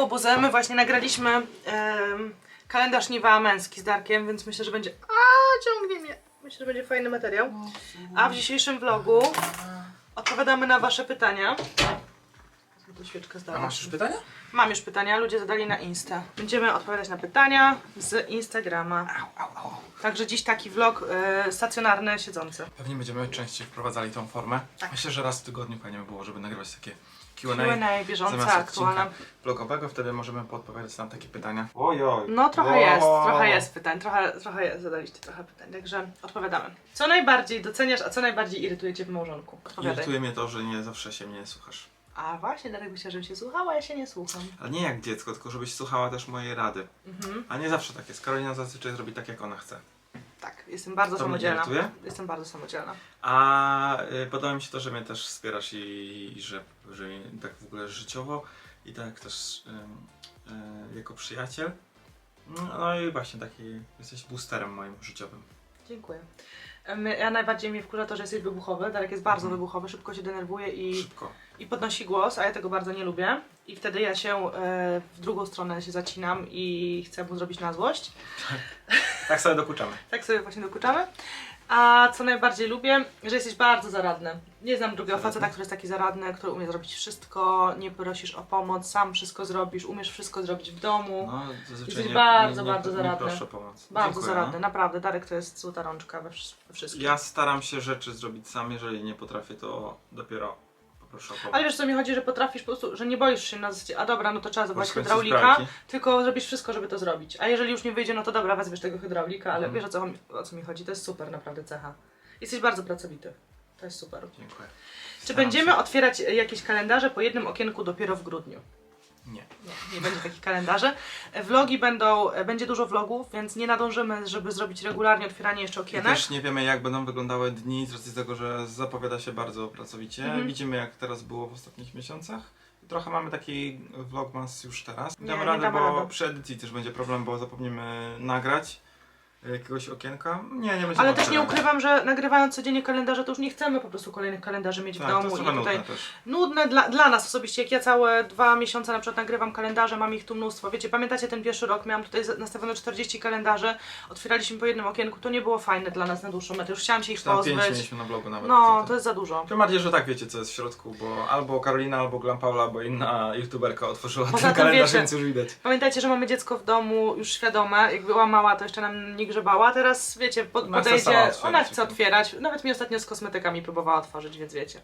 łobuzy. My właśnie nagraliśmy em, kalendarz Niwa męski z Darkiem, więc myślę, że będzie... A, ciągnie mnie. Myślę, że będzie fajny materiał. A w dzisiejszym vlogu odpowiadamy na wasze pytania. Tu świeczkę A masz już pytania? Mam już pytania, ludzie zadali na Insta. Będziemy odpowiadać na pytania z Instagrama. Także dziś taki vlog e, stacjonarny, siedzący. Pewnie będziemy częściej wprowadzali tą formę. Tak. Myślę, że raz w tygodniu fajnie by było, żeby nagrywać takie Q&A. Q&A aktualne. odcinka vlogowego, wtedy możemy podpowiadać na takie pytania. Ojoj. No trochę Wow. jest, trochę jest pytań, trochę, trochę jest, zadaliście trochę pytań, także odpowiadamy. Co najbardziej doceniasz, a co najbardziej irytuje Cię w małżonku? Odpowiadaj. Irytuje mnie to, że nie zawsze się mnie słuchasz. A właśnie, by chciał, żebym się słuchała, ja się nie słucham. Ale nie jak dziecko, tylko żebyś słuchała też mojej rady. Mhm. A nie zawsze tak jest. Karolina zazwyczaj zrobi tak, jak ona chce. Tak, jestem bardzo To mnie samodzielna. irytuje? Jestem bardzo samodzielna. A y, podoba mi się to, że mnie też wspierasz i, i że, że mnie tak w ogóle życiowo i tak też ym, y, jako przyjaciel. No, i właśnie taki jesteś boosterem moim życiowym. Dziękuję. Em, Ja najbardziej mnie wkurza to, że jesteś wybuchowy. Darek jest bardzo Mhm. wybuchowy, szybko się denerwuje i, Szybko. i podnosi głos, a ja tego bardzo nie lubię. I wtedy ja się e, w drugą stronę się zacinam i chcę mu zrobić na złość. Tak sobie dokuczamy. Tak sobie właśnie dokuczamy. A co najbardziej lubię, że jesteś bardzo zaradny. Nie znam drugiego Zaradny? faceta, który jest taki zaradny, który umie zrobić wszystko, nie prosisz o pomoc, sam wszystko zrobisz, umiesz wszystko zrobić w domu. No, zazwyczaj Jesteś nie, bardzo, nie, nie, bardzo nie zaradny. proszę o pomoc. bardzo Dziękuję, zaradny, no. naprawdę. Darek to jest złota rączka we, wsz- we wszystkim. Ja staram się rzeczy zrobić sam, jeżeli nie potrafię, to dopiero Ale wiesz co mi chodzi, że potrafisz po prostu, że nie boisz się na zasadzie, a dobra, no to trzeba zobaczyć hydraulika, tylko zrobisz wszystko, żeby to zrobić. A jeżeli już nie wyjdzie, no to dobra, wezwiesz tego hydraulika, ale Mhm. wiesz o co, o co mi chodzi, to jest super naprawdę cecha. Jesteś bardzo pracowity. To jest super. Dziękuję. Czy Staram będziemy się. otwierać jakieś kalendarze po jednym okienku dopiero w grudniu? Nie. Nie, nie będzie takich kalendarzy. Vlogi będą, będzie dużo vlogów, więc nie nadążymy, żeby zrobić regularnie otwieranie jeszcze I okienek. też nie wiemy, jak będą wyglądały dni, z racji tego, że zapowiada się bardzo pracowicie. Mhm. Widzimy, jak teraz było w ostatnich miesiącach. Trochę mamy taki vlogmas już teraz. Nie, Damy nie radę, damy bo rady. przy edycji też będzie problem, bo zapomnimy nagrać jakiegoś okienka. Nie, nie będzie Ale też nie ukrywam, że nagrywając codziennie kalendarze, to już nie chcemy po prostu kolejnych kalendarzy mieć tak, w to domu. jest I tutaj nudne też. nudne dla, dla nas osobiście, jak ja całe dwa miesiące na przykład nagrywam kalendarze, mam ich tu mnóstwo. Wiecie, pamiętacie ten pierwszy rok, miałam tutaj nastawione 40 kalendarzy, otwieraliśmy po jednym okienku, to nie było fajne dla nas na dłuższą metę, już chciałam się ich tam pozbyć. mieliśmy na blogu nawet. No, to jest za dużo. Tym bardziej, że tak wiecie, co jest w środku, bo albo Karolina, albo Glam Paula, albo inna youtuberka otworzyła Poza ten kalendarz, wiecie- więc już widać. Pamiętajcie, że mamy dziecko w domu, już świadome. Jak była mała, to jeszcze nam grzebała. Teraz, wiecie, Ona podejdzie, ona chce otwierać. Nawet mi ostatnio z kosmetykami próbowała otworzyć, więc wiecie.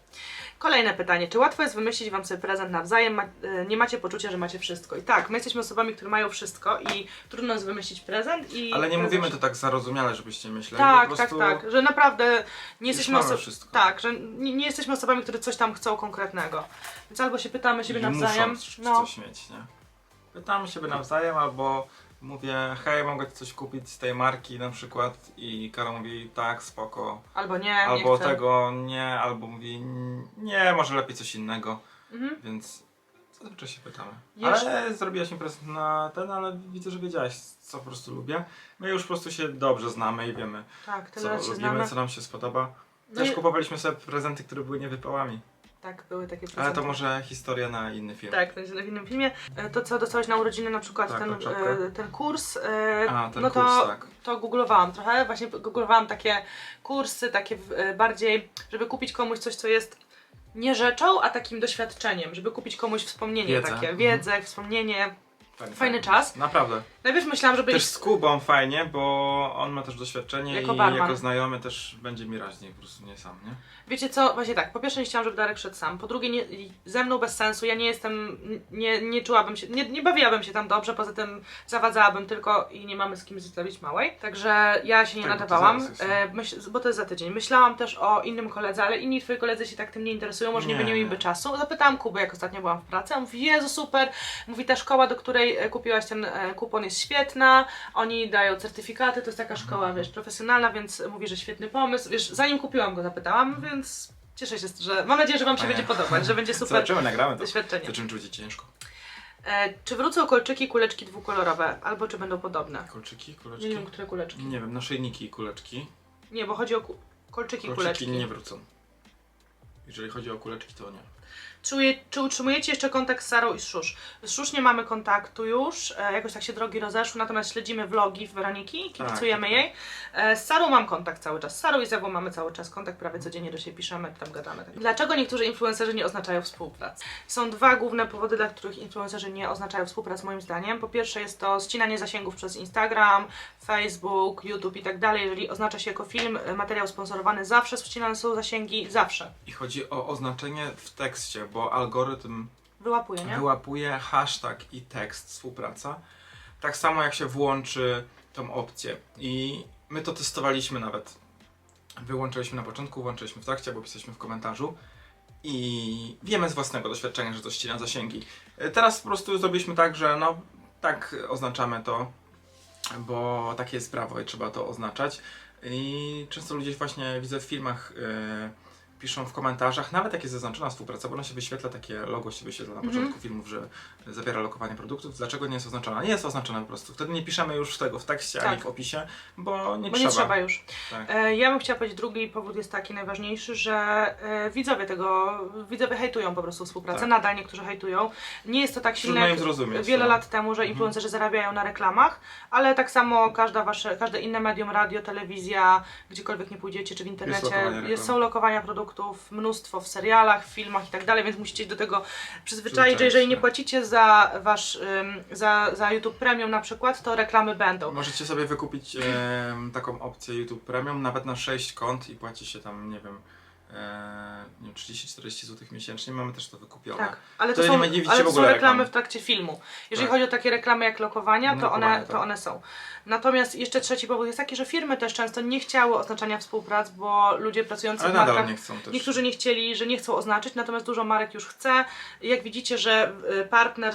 Kolejne pytanie. Czy łatwo jest wymyślić Wam sobie prezent nawzajem? Ma, e, nie macie poczucia, że macie wszystko. I tak, my jesteśmy osobami, które mają wszystko i trudno jest wymyślić prezent. I Ale nie prezent- mówimy to tak zarozumiale, żebyście myśleli. Tak, tak, prostu... tak. Że naprawdę nie jesteśmy osobami. Tak, że nie, nie jesteśmy osobami, które coś tam chcą konkretnego. Więc albo się pytamy siebie I nawzajem. Muszą No, coś mieć, nie? Pytamy siebie nawzajem, albo mówię, hej, mogę ci coś kupić z tej marki na przykład i Karol mówi, tak, spoko. albo nie. albo nie chcę. tego nie, albo mówi, nie, może lepiej coś innego, Mhm. więc zazwyczaj się pytamy. Jeszcze- Ale zrobiłaś mi prezent na ten, ale widzę, że wiedziałaś, co po prostu lubię. My już po prostu się dobrze znamy i wiemy, Tak, co lubimy, znamy. co nam się spodoba. No Też i- kupowaliśmy sobie prezenty, które były niewypałami. Tak, były takie Ale prezenty. to może historia na inny film. Tak, to będzie w innym filmie. E, To co dostałeś na urodziny, na przykład Tak, ten, e, ten kurs, e, A, ten no to, kurs, tak. to googlowałam trochę, właśnie googlowałam takie kursy, takie w- e, bardziej, żeby kupić komuś coś, co jest nie rzeczą, a takim doświadczeniem, żeby kupić komuś wspomnienie Wiedzę. takie, Mhm. wiedzę, wspomnienie. Fajny, Fajny czas. Naprawdę. Najpierw myślałam, żeby Też z Kubą fajnie, bo on ma też doświadczenie Jako i barman. jako znajomy też będzie mi raźniej, po prostu nie sam, nie? Wiecie co, właśnie tak, po pierwsze nie chciałam, żeby Darek szedł sam, po drugie nie, ze mną bez sensu, ja nie jestem, nie, nie czułabym się, nie, nie bawiłabym się tam dobrze, poza tym zawadzałabym tylko i nie mamy z kim zostawić małej, także ja się nie Tak, bo to nadawałam, zaraz jest. e, myśl, bo to jest za tydzień. Myślałam też o innym koledze, ale inni twoi koledzy się tak tym nie interesują, może nie, Nie, nie. mieli czasu. Zapytałam Kuby, jak ostatnio byłam w pracy, on mówi, Jezu, super, mówi, ta szkoła, do której e, kupiłaś ten e, kupon jest świetna, oni dają certyfikaty, to jest taka Mhm. szkoła, wiesz, profesjonalna, więc mówi, że świetny pomysł, wiesz, zanim kupiłam go zapytałam, więc cieszę się, że mam nadzieję, że Wam się będzie podobać, że będzie super Zobaczymy, nagramy to. doświadczenie. Zaczynamy czuć ciężko. E, czy wrócą kolczyki, kuleczki dwukolorowe, albo czy będą podobne? Kolczyki, Nie kuleczki? wiem, które kuleczki. Nie wiem, naszyjniki i kuleczki. Nie, bo chodzi o ku- kolczyki, Kolczyki kuleczki. nie wrócą. Jeżeli chodzi o kuleczki, to nie. Czy, uje- czy utrzymujecie jeszcze kontakt z Sarą i Szusz? Z Szusz nie mamy kontaktu już, e, jakoś tak się drogi rozeszły, natomiast śledzimy vlogi Weroniki, kibicujemy tak, jej. E, z Sarą mam kontakt cały czas. Z Sarą i z Ewą mamy cały czas kontakt, prawie codziennie do siebie piszemy, tam gadamy. Dlaczego niektórzy influencerzy nie oznaczają współpracy? Są dwa główne powody, dla których influencerzy nie oznaczają współpracy moim zdaniem. Po pierwsze jest to ścinanie zasięgów przez Instagram, Facebook, YouTube i tak dalej. Jeżeli oznacza się jako film, e, materiał sponsorowany, zawsze ścinane są zasięgi, zawsze. I chodzi o oznaczenie w tekście, bo algorytm Wyłapuje, nie? wyłapuje hashtag i tekst współpraca. Tak samo jak się włączy tą opcję. I my to testowaliśmy nawet. Wyłączyliśmy na początku, włączyliśmy w trakcie, bo pisaliśmy w komentarzu. I wiemy z własnego doświadczenia, że to ścina zasięgi. E, Teraz po prostu zrobiliśmy tak, że no tak oznaczamy to, bo takie jest prawo i trzeba to oznaczać. I często ludzie właśnie widzę w filmach e, piszą w komentarzach, nawet jak jest zaznaczona współpraca, bo ona się wyświetla, takie logo się wyświetla na Mhm. początku filmów, że zawiera lokowanie produktów. Dlaczego nie jest oznaczona? Nie jest oznaczona po prostu. Wtedy nie piszemy już tego w tekście ani Tak. w opisie, bo nie Bo trzeba. nie trzeba już. Tak. E, Ja bym chciała powiedzieć, drugi powód jest taki najważniejszy, że e, widzowie tego, widzowie hejtują po prostu współpracę, Tak. nadal niektórzy hejtują. Nie jest to tak silne jak zrozumieć. wiele to. lat temu, że influencerzy zarabiają na reklamach, ale tak samo każda wasze, każde inne medium, radio, telewizja, gdziekolwiek nie pójdziecie, czy w internecie, lokowanie jest, reklam. są lokowania produktów, mnóstwo w serialach, w filmach i tak dalej, więc musicie do tego przyzwyczaić, że jeżeli nie płacicie za wasz, ym, za, za YouTube Premium na przykład, to reklamy będą. Możecie sobie wykupić em, taką opcję YouTube Premium nawet na 6 kont i płaci się tam, nie wiem 30-40 zł miesięcznie. Mamy też to wykupione. Tak, ale to, To nie są, będzie widzicie ale w to są reklamy reklam. w trakcie filmu. Jeżeli Tak. chodzi o takie reklamy jak lokowania, to, Lokowania, one, to tak. one są. Natomiast jeszcze trzeci powód jest taki, że firmy też często nie chciały oznaczania współprac, bo ludzie pracujący Ale w nadal markach nie chcą też. Niektórzy nie chcieli, że nie chcą oznaczyć, natomiast dużo marek już chce. Jak widzicie, że y, partner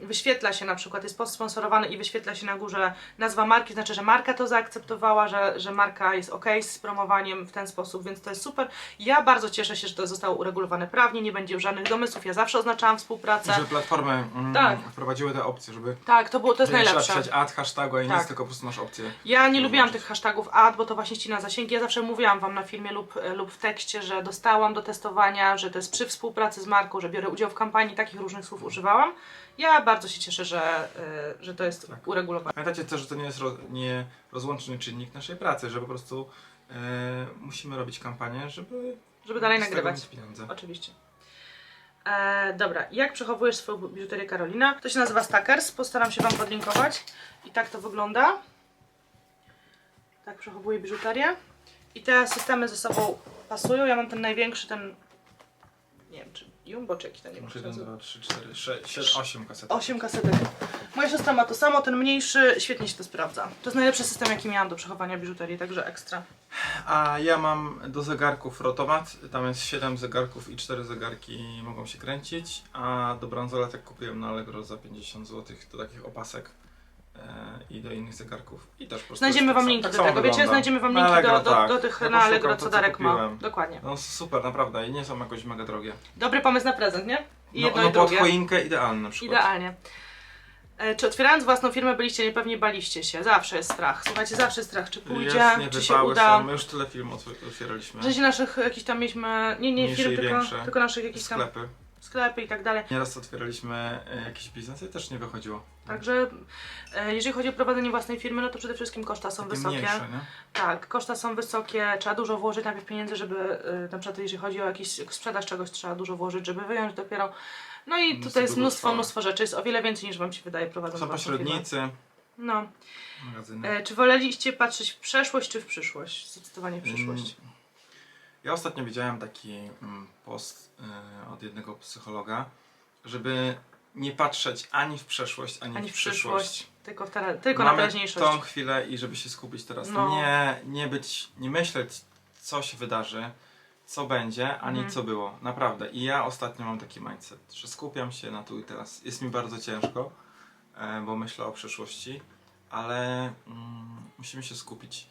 wyświetla się na przykład, jest sponsorowany i wyświetla się na górze nazwa marki, znaczy, że marka to zaakceptowała, że, że marka jest ok z promowaniem w ten sposób, więc to jest super. Ja bardzo cieszę się, że to zostało uregulowane prawnie, nie będzie już żadnych domysłów. Ja zawsze oznaczałam współpracę. Że platformy mm, Tak. wprowadziły te opcje, żeby Tak, to, było, to jest że nie trzeba najlepsze. pisać ad hashtagu, a nie Tak. nic, tylko po prostu masz opcję. Ja nie lubiłam tych hashtagów ad, bo to właśnie ścina zasięgi. Ja zawsze mówiłam Wam na filmie lub, e, lub w tekście, że dostałam do testowania, że to jest przy współpracy z marką, że biorę udział w kampanii, takich różnych słów używałam. Ja bardzo się cieszę, że, e, że to jest Tak. uregulowane. Pamiętajcie też, że to nie jest ro, nie rozłączny czynnik naszej pracy, że po prostu e, musimy robić kampanię, żeby, Żeby dalej z tego nagrywać. mieć pieniądze. Oczywiście. E, dobra, jak przechowujesz swoją biżuterię Karolina? To się nazywa Stackers, postaram się Wam podlinkować. I tak to wygląda. Tak przechowuję biżuterię. I te systemy ze sobą pasują. Ja mam ten największy, ten... Nie wiem, czy Jumbo, czy jakiś ten nie wiem, jak się 1, nazywa. 2, 3, 4, 6, 7, 8 kaset. 8 kasetek. Moja siostra ma to samo, ten mniejszy, świetnie się to sprawdza. To jest najlepszy system, jaki miałam do przechowania biżuterii, także ekstra. A ja mam do zegarków rotomat, tam jest 7 zegarków i 4 zegarki mogą się kręcić, a do bransoletek kupiłem na Allegro za 50 zł do takich opasek i do innych zegarków. I też po prostu Znajdziemy jest Wam tak linki samo- do tak tego, samo wiecie? wygląda. Znajdziemy Wam linki Allegro, do, do, tak. do tych Ja na Allegro, co Darek ma. Dokładnie. No super, naprawdę i nie są jakoś mega drogie. Dobry pomysł na prezent, nie? I No, jedno no i pod drugie. choinkę idealny na przykład. Idealnie. E, Czy otwierając własną firmę byliście niepewni, baliście się? Zawsze jest strach. Słuchajcie, zawsze jest strach, czy pójdzie, Jasnie, czy się uda. są, my już tyle filmów otw- otwieraliśmy. W sensie naszych jakichś tam mieliśmy, nie, nie Mniejsze firm, tylko, większe. tylko naszych jakichś tam Sklepy. Sklepy i tak dalej. Nieraz otwieraliśmy e, jakiś biznes i też nie wychodziło. Także e, jeżeli chodzi o prowadzenie własnej firmy, no to przede wszystkim koszta są Takie wysokie. mniejsze, nie? Tak, koszta są wysokie, trzeba dużo włożyć najpierw pieniędzy, żeby e, na przykład jeżeli chodzi o jakąś sprzedaż czegoś, trzeba dużo włożyć, żeby wyjąć dopiero. No i Mnóstwo tutaj jest mnóstwo, mnóstwo rzeczy, jest o wiele więcej niż Wam się wydaje prowadząc Są własną firmę. pośrednicy, No. magazyny. E, czy woleliście patrzeć w przeszłość czy w przyszłość? Zdecydowanie w Mm, przyszłość. Ja ostatnio widziałem taki mm, post e, od jednego psychologa, żeby nie patrzeć ani w przeszłość, ani, Ani w przyszłość. Tylko, w tera- tylko na Mamy teraźniejszość. tą chwilę i żeby się skupić teraz. No. Nie, nie być, nie myśleć, co się wydarzy, co będzie, ani Mhm. co było. Naprawdę. I ja ostatnio mam taki mindset, że skupiam się na tu i teraz. Jest mi bardzo ciężko, e, bo myślę o przyszłości, ale mm, musimy się skupić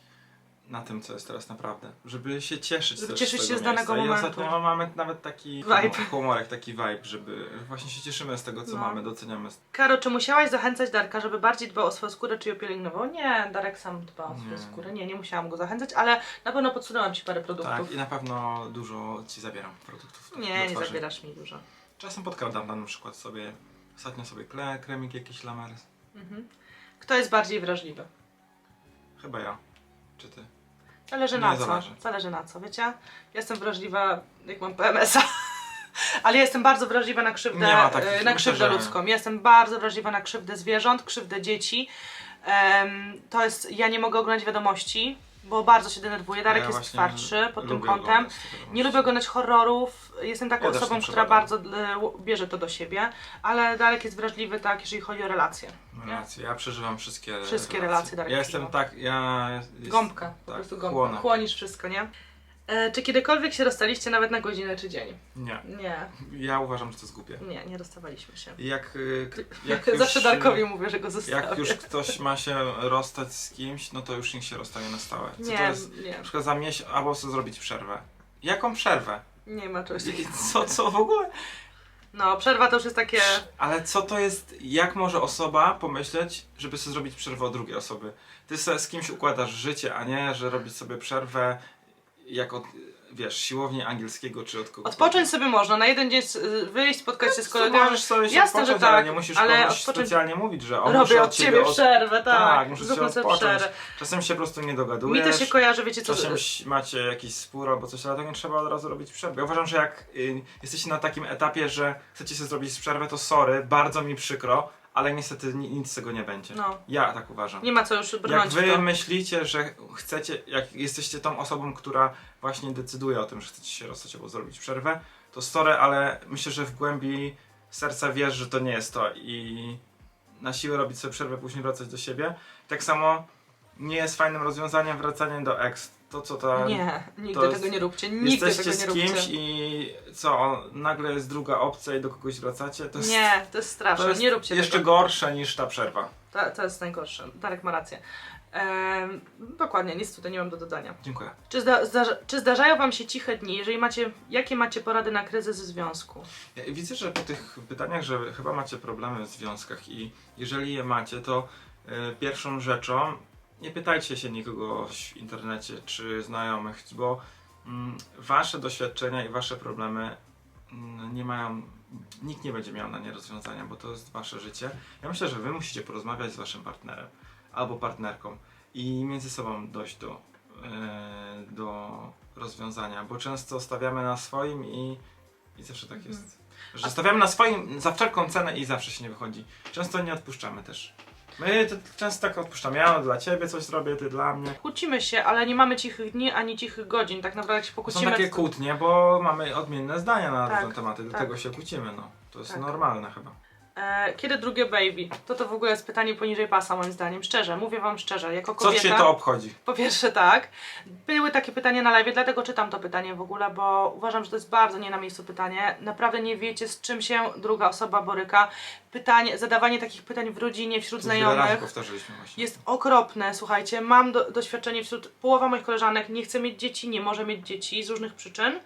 na tym, co jest teraz naprawdę. Żeby się cieszyć Żeby też cieszyć z się tego z danego miejsca. momentu. I ostatnio mamy nawet taki Vibe. humor- humorek, taki vibe, żeby właśnie się cieszymy z tego, co No. mamy, doceniamy. Karo, czy musiałaś zachęcać Darka, żeby bardziej dbał o swoją skórę, czy ją pielęgnował? Nie, Darek sam dba o swoją Nie. skórę. Nie, nie musiałam go zachęcać, ale na pewno podsunęłam Ci parę produktów. Tak, i na pewno dużo ci zabieram produktów. do Nie, nie twarzy. zabierasz mi dużo. Czasem podkradam na przykład sobie, ostatnio sobie kle, kremik jakiś lamers. Mhm. Kto jest bardziej wrażliwy? Chyba ja. Czy ty? Zależy Nie na co. zależy. Zależy na co, wiecie? Ja jestem wrażliwa, jak mam PMS-a. Ale jestem bardzo wrażliwa na krzywdę, Nie ma takich- e, na myślę, krzywdę że- ludzką. Jestem bardzo wrażliwa na krzywdę zwierząt, krzywdę dzieci. Em, to jest, ja nie mogę oglądać wiadomości, bo bardzo się denerwuję. Darek Ja jest właśnie twardszy pod tym lubię kątem. oglądać. Nie lubię oglądać horrorów. Jestem taką Ja też osobą, nie która przepadam. bardzo e, bierze to do siebie, ale Darek jest wrażliwy, tak, jeżeli chodzi o relacje. Nie? Relacje. Ja przeżywam wszystkie, Wszystkie relacje Darek Ja jestem przeżywa. tak, ja... Jest, Gąbka, po tak, prostu gąbka. chłonę. Chłonisz wszystko, nie? E, czy kiedykolwiek się rozstaliście nawet na godzinę czy dzień? Nie. Nie, Ja uważam, że to jest głupie. nie, nie rozstawaliśmy się. Jak, y, k- jak już, Zawsze Darkowi mówię, że go zostawię. Jak już ktoś ma się rozstać z kimś, no to już niech się rozstanie na stałe. Co nie, to jest? nie, Na przykład za miesiąc, albo sobie zrobić przerwę. Jaką przerwę? nie ma czegoś I takiego. Co, co w ogóle? No, przerwa to już jest takie... Ale co to jest, jak może osoba pomyśleć, żeby sobie zrobić przerwę od drugiej osoby? Ty sobie z kimś układasz życie, a nie, że robić sobie przerwę jak od, wiesz, siłowni angielskiego czy od kogoś. Odpocząć sobie można, na jeden dzień s- wyjść, spotkać się z kolegami. Możesz sobie się Jasne, że odpocząć, ale tak, nie musisz ale komuś odpocząć- specjalnie mówić, że on Robię od ciebie od- przerwę, tak. Tak, muszę się odpocząć. przerwę. Czasem się po prostu nie Mi dogadujesz. to się kojarzy, wiecie co... Czasem macie jakiś spór albo coś, ale to nie trzeba od razu robić przerwy. Ja uważam, że jak y, jesteście na takim etapie, że chcecie sobie zrobić przerwę, to sorry, bardzo mi przykro, ale niestety ni- nic z tego nie będzie. No, Ja tak uważam. nie ma co już Jak brnąć w wy to. myślicie, że chcecie, jak jesteście tą osobą, która właśnie decyduje o tym, że chcecie się rozstać albo zrobić przerwę, to sorry, ale myślę, że w głębi serca wiesz, że to nie jest to i na siłę robić sobie przerwę, później wracać do siebie. Tak samo nie jest fajnym rozwiązaniem wracanie do ex. To co ta Nie, nigdy to jest- tego nie róbcie, nigdy Jesteście tego nie z kimś róbcie. i co, nagle jest druga opcja i do kogoś wracacie? To jest, Nie, to jest straszne, to jest nie róbcie jeszcze tego. gorsze niż ta przerwa. To, to jest najgorsze. Darek ma rację. Ehm, dokładnie, nic tutaj nie mam do dodania. Dziękuję. Czy, zda, zdarza, czy zdarzają Wam się ciche dni? Jeżeli macie, jakie macie porady na kryzys w związku? Ja widzę, że po tych pytaniach, że chyba macie problemy w związkach i jeżeli je macie, to y, pierwszą rzeczą nie pytajcie się nikogo w internecie czy znajomych, bo mm, wasze doświadczenia i wasze problemy mm, nie mają, nikt nie będzie miał na nie rozwiązania, bo to jest wasze życie. Ja myślę, że wy musicie porozmawiać z waszym partnerem albo partnerką i między sobą dojść do, y, do rozwiązania, bo często stawiamy na swoim i, i zawsze tak Mhm. jest. Że stawiamy na swoim za wszelką cenę i zawsze się nie wychodzi. Często nie odpuszczamy też. My to często tak odpuszczamy. Ja dla ciebie coś zrobię, ty dla mnie. Kłócimy się, ale nie mamy cichych dni ani cichych godzin. Tak naprawdę jak się Są pokłócimy... takie to- kłótnie, bo mamy odmienne zdania na Tak, różne tematy, tak. dlatego się kłócimy, no. To jest Tak. normalne chyba. E, kiedy drugie baby? To to w ogóle jest pytanie poniżej pasa moim zdaniem. Szczerze, mówię Wam szczerze, jako Co kobieta... cię to obchodzi? Po pierwsze tak. Były takie pytania na live, dlatego czytam to pytanie w ogóle, bo uważam, że to jest bardzo nie na miejscu pytanie. Naprawdę nie wiecie, z czym się druga osoba boryka. Pytanie, zadawanie takich pytań w rodzinie, wśród To wiele razy znajomych powtarzaliśmy właśnie. jest okropne. Słuchajcie, mam do, doświadczenie wśród połowa moich koleżanek nie chce mieć dzieci, nie może mieć dzieci z różnych przyczyn.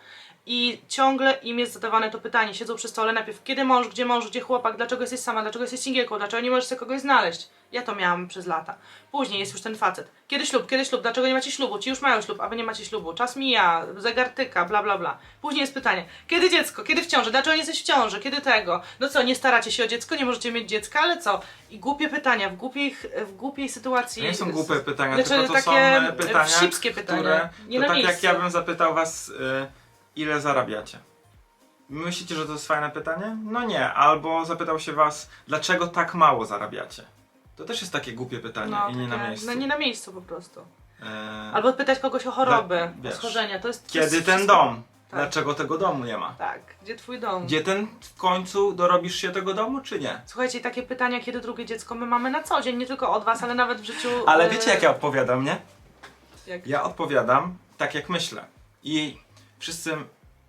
I ciągle im jest zadawane to pytanie. Siedzą przy stole najpierw, kiedy mąż, gdzie mąż, gdzie chłopak, dlaczego jesteś sama, dlaczego jesteś singielką, dlaczego nie możesz sobie kogoś znaleźć. Ja to miałam przez lata. Później jest już ten facet. Kiedy ślub, kiedy ślub, dlaczego nie macie ślubu? Ci już mają ślub, a wy nie macie ślubu. Czas mija, zegar tyka, bla bla bla. Później jest pytanie, kiedy dziecko, kiedy w ciąży, dlaczego nie jesteś w ciąży, kiedy tego? No co, nie staracie się o dziecko, nie możecie mieć dziecka, ale co? I głupie pytania, w głupiej, w głupiej sytuacji. To nie są głupie pytania, Znaczy, tylko to takie, są e, pytania, wścibskie pytania. które... Nie to tak jak miejscu. ja bym zapytał was, y, ile zarabiacie? Myślicie, że to jest fajne pytanie? No nie. Albo zapytał się was, dlaczego tak mało zarabiacie? To też jest takie głupie pytanie No, i nie na miejscu. No nie na miejscu po prostu. E, Albo pytać kogoś o choroby, Dla- o schorzenia. To jest Kiedy ten wszystko- dom? Tak. Dlaczego tego domu nie ma? Tak, gdzie twój dom? Gdzie ten w końcu dorobisz się tego domu, czy nie? Słuchajcie, takie pytania, kiedy drugie dziecko my mamy na co dzień, nie tylko od was, ale nawet w życiu. Ale e, wiecie jak ja odpowiadam, nie? jak- Ja odpowiadam tak jak myślę. I wszyscy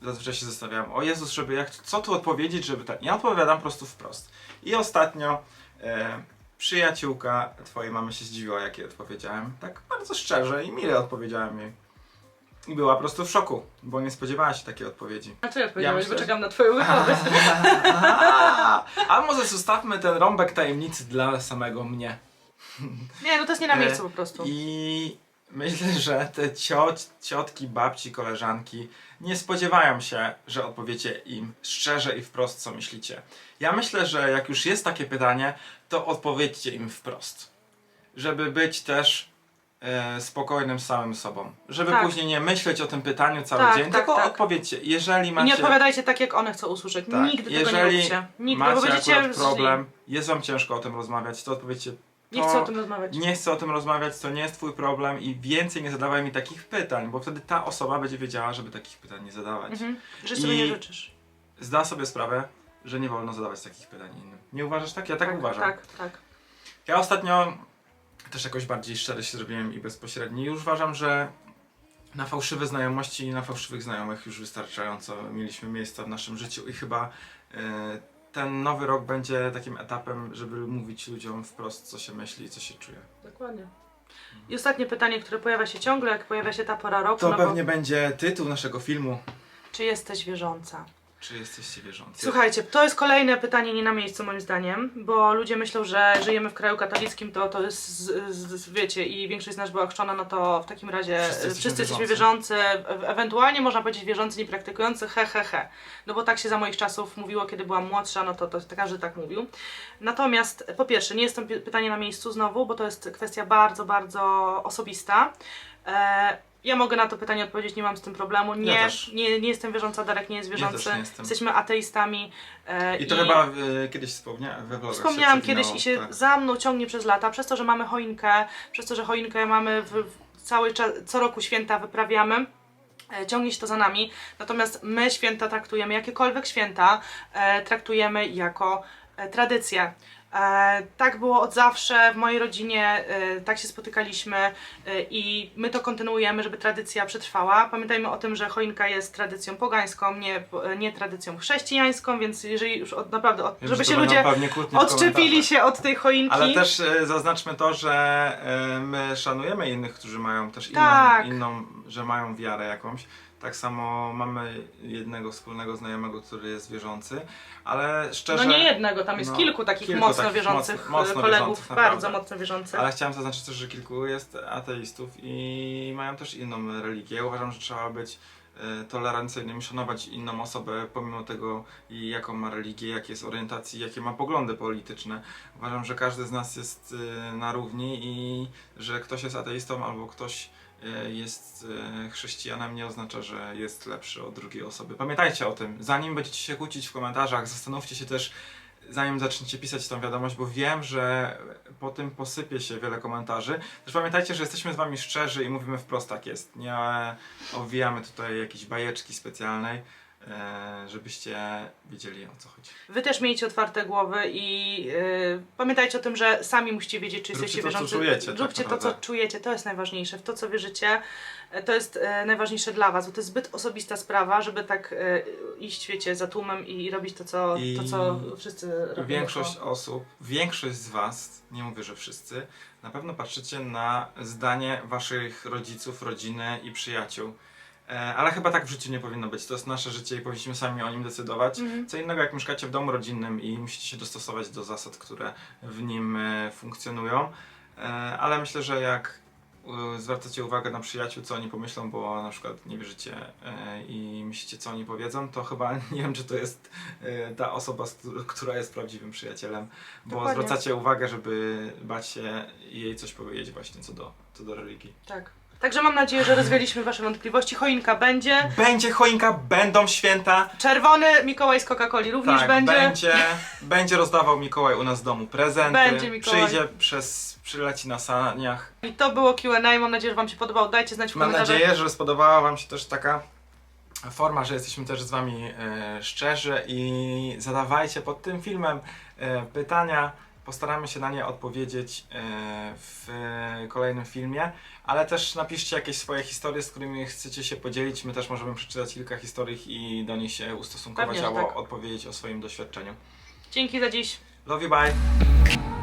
zazwyczaj się zastanawiają, o Jezus, żeby jak, co tu odpowiedzieć, żeby tak. Ja odpowiadam po prostu wprost. I ostatnio e, przyjaciółka twojej mamy się zdziwiła, jak jej odpowiedziałem. Tak bardzo szczerze i mile odpowiedziałem jej. I była po prostu w szoku, bo nie spodziewała się takiej odpowiedzi. A co ja odpowiedziałeś, myślę, bo że- czekam na twoją wypowiedź. A może zostawmy ten rąbek tajemnicy dla samego mnie. Nie, no to jest nie na E, miejscu po prostu. I myślę, że te cioć, ciotki, babci, koleżanki nie spodziewają się, że odpowiecie im szczerze i wprost, co myślicie. Ja myślę, że jak już jest takie pytanie, to odpowiedzcie im wprost. Żeby być też e, spokojnym samym sobą. Żeby Tak. później nie myśleć o tym pytaniu cały Tak, dzień, tak, tylko tak. odpowiedzcie. Jeżeli I macie... nie odpowiadajcie tak, jak one chcą usłyszeć. Tak. Nigdy tego nie Jeżeli róbcie. Nigdy, macie będziecie akurat źli. problem, jest wam ciężko o tym rozmawiać, to odpowiedzcie Nie chcę o tym rozmawiać. nie chcę o tym rozmawiać, to nie jest twój problem i więcej nie zadawaj mi takich pytań, bo wtedy ta osoba będzie wiedziała, żeby takich pytań nie zadawać. Mhm. Że sobie I- nie życzysz. Zda sobie sprawę, że nie wolno zadawać takich pytań innym. Nie uważasz tak? Ja tak, uważam. Tak, tak. Ja ostatnio też jakoś bardziej szczery się zrobiłem i bezpośredni. Już uważam, że na fałszywe znajomości i na fałszywych znajomych już wystarczająco mieliśmy miejsca w naszym życiu i chyba e, ten nowy rok będzie takim etapem, żeby mówić ludziom wprost, co się myśli i co się czuje. Dokładnie. I ostatnie pytanie, które pojawia się ciągle, jak pojawia się ta pora roku, To no pewnie będzie tytuł naszego filmu. bo czy jesteś wierząca? Czy jesteście wierzący? Słuchajcie, to jest kolejne pytanie nie na miejscu moim zdaniem, bo ludzie myślą, że żyjemy w kraju katolickim, to to jest, z, z, wiecie, i większość z nas była chrzczona, no to w takim razie Wszyscy wszyscy, jesteśmy wierzący, e- ewentualnie można powiedzieć wierzący, niepraktykujący, he, he, he. No bo tak się za moich czasów mówiło, kiedy byłam młodsza, no to, to każdy tak mówił. Natomiast po pierwsze, nie jest to pytanie na miejscu znowu, bo to jest kwestia bardzo, bardzo osobista. E, ja mogę na to pytanie odpowiedzieć, nie mam z tym problemu. Nie, też. nie, nie jestem wierząca, Darek nie jest wierzący. nie jestem. Jesteśmy ateistami. E, I to chyba e, kiedyś wspomniałem we vlogach. Wspomniałam kiedyś i się tak. za mną ciągnie przez lata, przez to, że mamy choinkę, przez to, że choinkę mamy w, w cały czas, co roku święta wyprawiamy. e, Ciągnie się to za nami, natomiast my święta traktujemy, jakiekolwiek święta, e, traktujemy jako e, tradycję. E, tak było od zawsze w mojej rodzinie, e, tak się spotykaliśmy e, i my to kontynuujemy, żeby tradycja przetrwała. Pamiętajmy o tym, że choinka jest tradycją pogańską, nie, nie tradycją chrześcijańską, więc jeżeli już od, naprawdę, od, żeby że się ludzie odczepili się od tej choinki. Ale też zaznaczmy to, że my szanujemy innych, którzy mają też inną, Tak. inną, że mają wiarę jakąś. Tak samo mamy jednego wspólnego znajomego, który jest wierzący, ale szczerze. no nie jednego, tam jest no, kilku takich kilku mocno takich wierzących mocno- mocno kolegów, wierzących, bardzo mocno wierzących. Ale chciałem zaznaczyć też, że kilku jest ateistów i mają też inną religię. Uważam, że trzeba być e, tolerancyjnym, szanować inną osobę pomimo tego, jaką ma religię, jakie jest orientacji, jakie ma poglądy polityczne. Uważam, że każdy z nas jest e, na równi i że ktoś jest ateistą albo ktoś e, jest e, chrześcijanem nie oznacza, że jest lepszy od drugiej osoby. Pamiętajcie o tym. Zanim będziecie się kłócić w komentarzach, zastanówcie się też, zanim zaczniecie pisać tą wiadomość, bo wiem, że po tym posypie się wiele komentarzy. Też pamiętajcie, że jesteśmy z wami szczerzy i mówimy wprost tak jest. Nie owijamy tutaj jakiejś bajeczki specjalnej, e, żebyście wiedzieli o co chodzi. Wy też miejcie otwarte głowy i yy, pamiętajcie o tym, że sami musicie wiedzieć, czy Róbcie jesteście to, co wierzący. czujecie, tak Róbcie to, co naprawdę. czujecie, to jest najważniejsze. W to, co wierzycie, e, to jest e, najważniejsze dla was, bo to jest zbyt osobista sprawa, żeby tak e, iść, wiecie, za tłumem i robić to, co, I to, co wszyscy robią. Większość osób, większość z was, nie mówię, że wszyscy, na pewno patrzycie na zdanie waszych rodziców, rodziny i przyjaciół. E, ale chyba tak w życiu nie powinno być. To jest nasze życie i powinniśmy sami o nim decydować. Mhm. Co innego, jak mieszkacie w domu rodzinnym i musicie się dostosować do zasad, które w nim e, funkcjonują. E, ale myślę, że jak zwracacie uwagę na przyjaciół, co oni pomyślą, bo na przykład nie wierzycie i myślicie, co oni powiedzą, to chyba nie wiem, czy to jest ta osoba, która jest prawdziwym przyjacielem, bo Dokładnie. zwracacie uwagę, żeby bać się jej coś powiedzieć właśnie co do, co do religii. Tak. Także mam nadzieję, że rozwieliśmy wasze wątpliwości. Choinka będzie. Będzie choinka, będą święta, Czerwony Mikołaj z Coca-Coli również tak, będzie. będzie. Będzie rozdawał Mikołaj u nas w domu prezenty. Będzie Mikołaj. Przyjdzie przez, przyleci na saniach. I to było Q&A. Mam nadzieję, że wam się podobało. Dajcie znać w Mam komentarzach. nadzieję, że spodobała wam się też taka forma, że jesteśmy też z wami e, szczerzy i zadawajcie pod tym filmem e, pytania. Postaramy się na nie odpowiedzieć e, w kolejnym filmie, ale też napiszcie jakieś swoje historie, z którymi chcecie się podzielić. My też możemy przeczytać kilka historii i do nich się ustosunkować Pewnie, albo tak. odpowiedzieć o swoim doświadczeniu. Dzięki za dziś. Love you, bye!